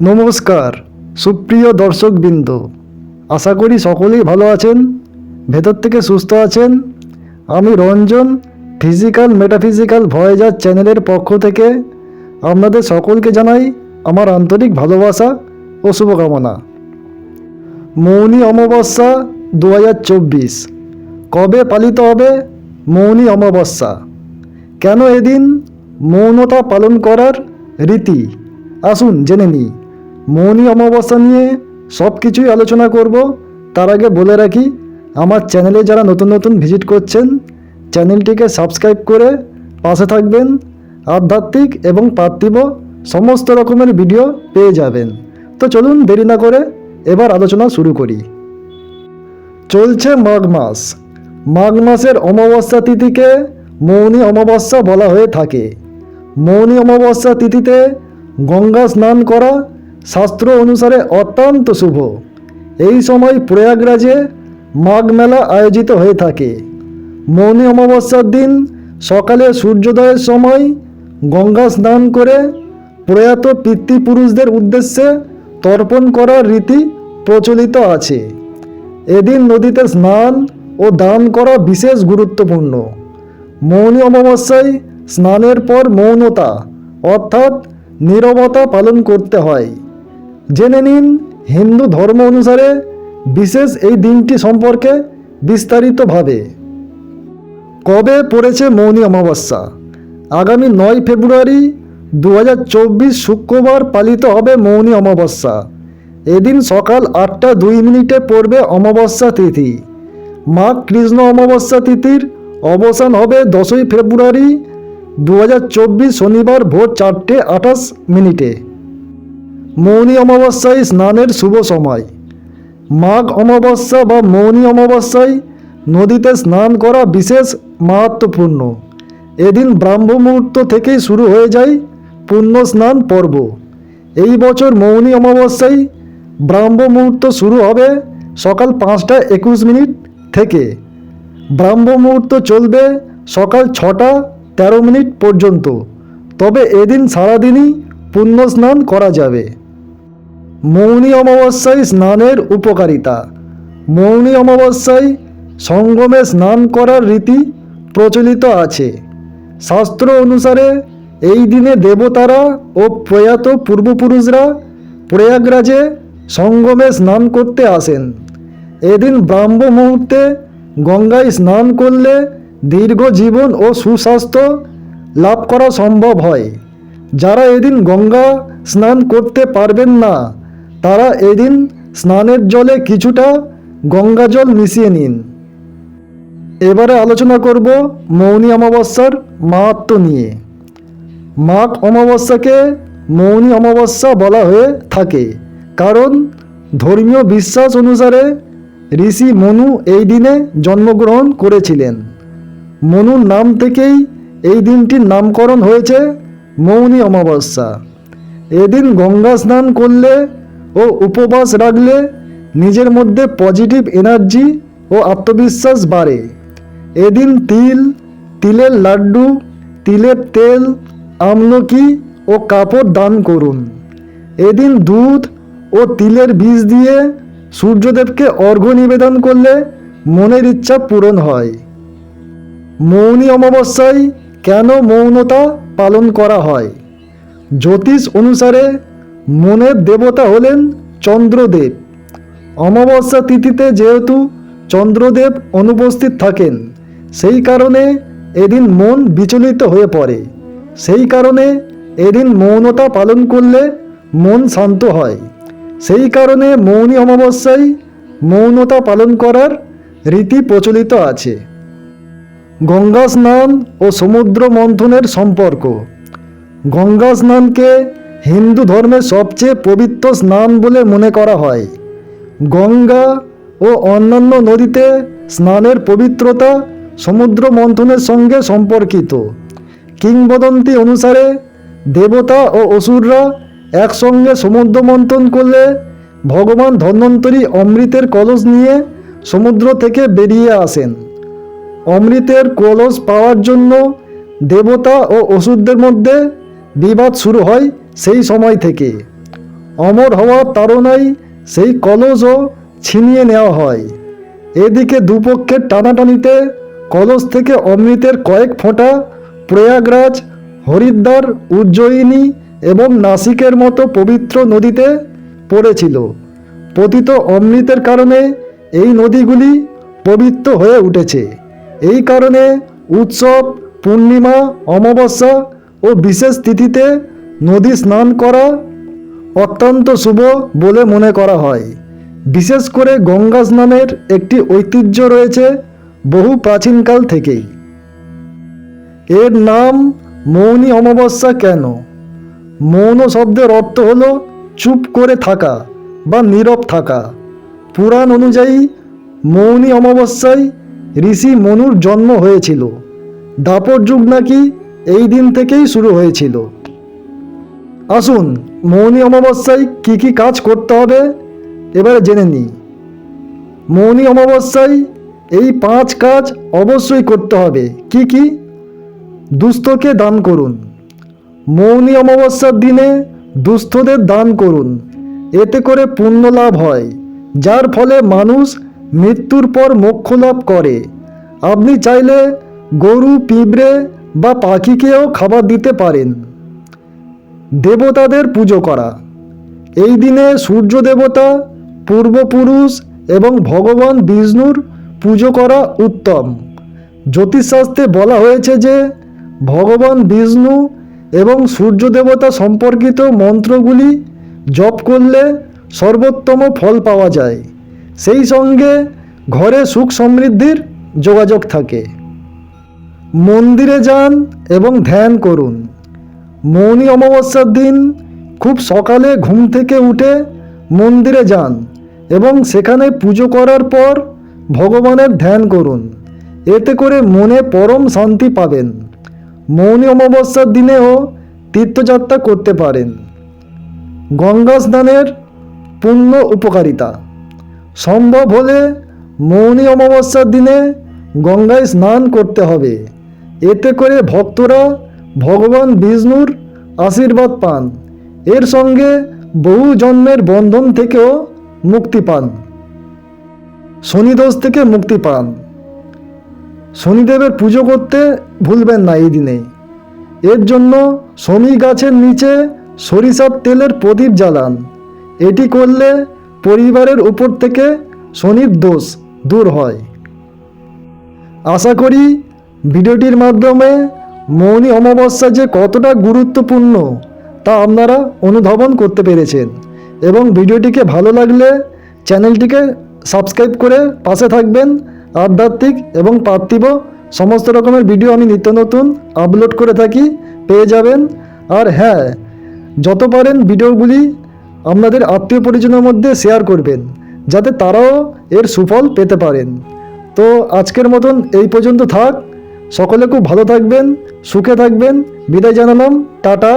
নমস্কার, সুপ্রিয় দর্শকবৃন্দ। আশা করি সকলেই ভালো আছেন, ভেতর থেকে সুস্থ আছেন। আমি রঞ্জন ফিজিক্যাল মেটাফিজিক্যাল ভয়েজার চ্যানেলের পক্ষ থেকে আপনাদের সকলকে জানাই আমার আন্তরিক ভালোবাসা ও শুভকামনা। মৌনী অমাবস্যা দু হাজার চব্বিশ। কবে পালিত হবে মৌনী অমাবস্যা? কেন এদিন মৌনতা পালন করার রীতি? আসুন জেনে নিই। মৌনী অমাবস্যা নিয়ে সব কিছুই আলোচনা করব। তার আগে বলে রাখি, আমার চ্যানেলে যারা নতুন নতুন ভিজিট করছেন, চ্যানেলটিকে সাবস্ক্রাইব করে পাশে থাকবেন। আধ্যাত্মিক এবং পার্থিব সমস্ত রকমের ভিডিও পেয়ে যাবেন। তো চলুন দেরি না করে এবার আলোচনা শুরু করি। চলছে মাঘ মাস। মাঘ মাসের অমাবস্যা তিথিকে মৌনী অমাবস্যা বলা হয়ে থাকে। মৌনী অমাবস্যা তিথিতে গঙ্গা স্নান করা শাস্ত্র অনুসারে অত্যন্ত শুভ। এই সময় প্রয়াগরাজে মাঘ মেলা আয়োজিত হয়ে থাকে। মৌনী অমাবস্যার দিন সকালে সূর্যোদয়ের সময় গঙ্গা স্নান করে প্রয়াত পিতৃপুরুষদের উদ্দেশ্যে তর্পণ করার রীতি প্রচলিত আছে। এদিন নদীতে স্নান ও দান করা বিশেষ গুরুত্বপূর্ণ। মৌনী অমাবস্যায় স্নানের পর মৌনতা অর্থাৎ নীরবতা পালন করতে হয়। জেনে নিন, হিন্দু ধর্ম অনুসারে বিশেষ এই দিনটি সম্পর্কে বিস্তারিতভাবে। কবে পড়েছে মৌনী অমাবস্যা? আগামী নয় ফেব্রুয়ারি দু হাজার চব্বিশ শুক্রবার পালিত হবে মৌনী অমাবস্যা। এদিন সকাল আটটা দুই মিনিটে পড়বে অমাবস্যা তিথি। মাঘ কৃষ্ণ অমাবস্যা তিথির অবসান হবে দশই ফেব্রুয়ারি দু হাজার চব্বিশ শনিবার ভোর চারটে আঠাশ মিনিটে। মৌনী অমাবস্যায় স্নানের শুভ সময়। মাঘ অমাবস্যা বা মৌনী অমাবস্যায় নদীতে স্নান করা বিশেষ মাহাত্মপূর্ণ। এদিন ব্রাহ্ম মুহূর্ত থেকেই শুরু হয়ে যায় পুণ্য স্নান পর্ব। এই বছর মৌনী অমাবস্যায় ব্রাহ্ম মুহূর্ত শুরু হবে সকাল পাঁচটা একুশ মিনিট থেকে। ব্রাহ্ম মুহূর্ত চলবে সকাল ছটা তেরো মিনিট পর্যন্ত। তবে এদিন সারাদিনই পুণ্য স্নান করা যাবে। মৌনী অমাবস্যায় স্নানের উপকারিতা। মৌনী অমাবস্যায় সঙ্গমে স্নান করার রীতি প্রচলিত আছে। শাস্ত্র অনুসারে এই দিনে দেবতারা ও প্রয়াত পূর্বপুরুষরা প্রয়াগরাজে সঙ্গমে স্নান করতে আসেন। এদিন ব্রাহ্ম মুহূর্তে গঙ্গায় স্নান করলে দীর্ঘ জীবন ও সুস্বাস্থ্য লাভ করা সম্ভব হয়। যারা এদিন গঙ্গা স্নান করতে পারবেন না তারা এদিন স্নানের জলে কিছুটা গঙ্গা জল মিশিয়ে নিন। এবারে আলোচনা করব মৌনী অমাবস্যার মাহাত্ম নিয়ে। মাঘ অমাবস্যাকে মৌনী অমাবস্যা বলা হয়ে থাকে, কারণ ধর্মীয় বিশ্বাস অনুসারে ঋষি মনু এই দিনে জন্মগ্রহণ করেছিলেন। মনুর নাম থেকেই এই দিনটির নামকরণ হয়েছে মৌনী অমাবস্যা। এদিন গঙ্গা স্নান করলে ও উপবাস রাখলে নিজের মধ্যে পজিটিভ এনার্জি ও আত্মবিশ্বাস বাড়ে। এদিন তিল, তিলের লাড্ডু, তিলের তেল, আমলকি ও কাপড় দান করুন। এদিন দুধ ও তিলের বীজ দিয়ে সূর্যদেবকে অর্ঘ্য নিবেদন করলে মনের ইচ্ছা পূরণ হয়। মৌনী অমাবস্যায় কেন মৌনতা পালন করা হয়? জ্যোতিষ অনুসারে মনের দেবতা হলেন চন্দ্রদেব। অমাবস্যা তিথিতে যেহেতু চন্দ্রদেব অনুপস্থিত থাকেন, সেই কারণে এদিন মন বিচলিত হয়ে পড়ে। সেই কারণে এদিন মৌনতা পালন করলে মন শান্ত হয়। সেই কারণে মৌনী অমাবস্যায় মৌনতা পালন করার রীতি প্রচলিত আছে। গঙ্গা স্নান ও সমুদ্র মন্থনের সম্পর্ক। গঙ্গা স্নানকে হিন্দু ধর্মের সবচেয়ে পবিত্র স্নান বলে মনে করা হয়। গঙ্গা ও অন্যান্য নদীতে স্নানের পবিত্রতা সমুদ্র মন্থনের সঙ্গে সম্পর্কিত। কিংবদন্তি অনুসারে দেবতা ও অসুররা একসঙ্গে সমুদ্র মন্থন করলে ভগবান ধন্বন্তরী অমৃতের কলস নিয়ে সমুদ্র থেকে বেরিয়ে আসেন। অমৃতের কলস পাওয়ার জন্য দেবতা ও অসুরদের মধ্যে বিবাদ শুরু হয় সেই সময় থেকে। অমর হওয়ার তাড়নায় সেই কলসও ছিনিয়ে নেওয়া হয়। এদিকে দুপক্ষের টানাটানিতে কলস থেকে অমৃতের কয়েক ফোঁটা প্রয়াগরাজ, হরিদ্বার, উজ্জয়িনী এবং নাসিকের মতো পবিত্র নদীতে পড়েছিল। পতিত অমৃতের কারণে এই নদীগুলি পবিত্র হয়ে উঠেছে। এই কারণে উৎসব, পূর্ণিমা, অমাবস্যা ও বিশেষ তিথিতে নদী স্নান করা অত্যন্ত শুভ বলে মনে করা হয়। বিশেষ করে গঙ্গা স্নানের একটি ঐতিহ্য রয়েছে বহু প্রাচীনকাল থেকেই। এর নাম মৌনী অমাবস্যা কেন? মৌন শব্দের অর্থ হল চুপ করে থাকা বা নীরব থাকা। পুরাণ অনুযায়ী মৌনী অমাবস্যায় ঋষি মনুর জন্ম হয়েছিল। দাপর যুগ নাকি এই দিন থেকেই শুরু হয়েছিল। আসুন, মৌনী অমাবস্যায় কি কি কাজ করতে হবে? এবারে জেনে নিই। মৌনী অমাবস্যায় এই পাঁচ কাজ অবশ্যই করতে হবে। কি কি? দুস্থকে দান করুন। মৌনী অমাবস্যার দিনে দুস্থদের দান করুন। এতে করে পুণ্য লাভ হয়। যার ফলে মানুষ মৃত্যুর পর মোক্ষ লাভ করে। আপনি চাইলে গরু, পিঁপড়ে বা পাখিকেও খাবার দিতে পারেন। দেবতাদের পুজো করা। এই দিনে সূর্য দেবতা পূর্বপুরুষ এবং ভগবান বিষ্ণুর পুজো করা উত্তম। জ্যোতিষশাস্ত্রে বলা হয়েছে যে, ভগবান বিষ্ণু এবং সূর্য দেবতা সম্পর্কিত মন্ত্রগুলি জপ করলে সর্বোত্তম ফল পাওয়া যায়। সেই সঙ্গে ঘরে সুখ সমৃদ্ধির যোগাযোগ থাকে। মন্দিরে যান এবং ধ্যান করুন। মৌনী অমাবস্যার দিন খুব সকালে ঘুম থেকে উঠে মন্দিরে যান এবং সেখানে পুজো করার পর ভগবানের ধ্যান করুন। এতে করে মনে পরম শান্তি পাবেন। মৌনী অমাবস্যার দিনেও তীর্থযাত্রা করতে পারেন। গঙ্গা স্নানের পূর্ণ উপকারিতা। সম্ভব হলে মৌনী অমাবস্যার দিনে গঙ্গায় স্নান করতে হবে। এতে করে ভক্তরা ভগবান বিষ্ণুর আশীর্বাদ পান। এর সঙ্গে বহু জন্মের বন্ধন থেকেও মুক্তি পান। শনিদোষ থেকে মুক্তি পান। শনিদেবের পুজো করতে ভুলবেন না এই দিনে। এর জন্য শনি গাছের নিচে সরিষার তেলের প্রদীপ জ্বালান। এটি করলে পরিবারের উপর থেকে শনির দোষ দূর হয়। আশা করি ভিডিওটির মাধ্যমে মৌনী অমাবস্যা যে কতটা গুরুত্বপূর্ণ তা আপনারা অনুধাবন করতে পেরেছেন এবং ভিডিওটিকে ভালো লাগলে চ্যানেলটিকে সাবস্ক্রাইব করে পাশে থাকবেন, আধ্যাত্মিক এবং পার্থিব সমস্ত রকমের ভিডিও আমি নিত্য নতুন আপলোড করে থাকি, পেয়ে যাবেন। আর হ্যাঁ যত পারেন ভিডিওগুলি আপনাদের আত্মীয় পরিজনের মধ্যে শেয়ার করবেন, যাতে তারাও এর সুফল পেতে পারেন। তো আজকের মতন এই পর্যন্ত থাক। সকলে খুব ভালো থাকবেন। সুখে থাকবেন। বিদায় জানালাম। টাটা।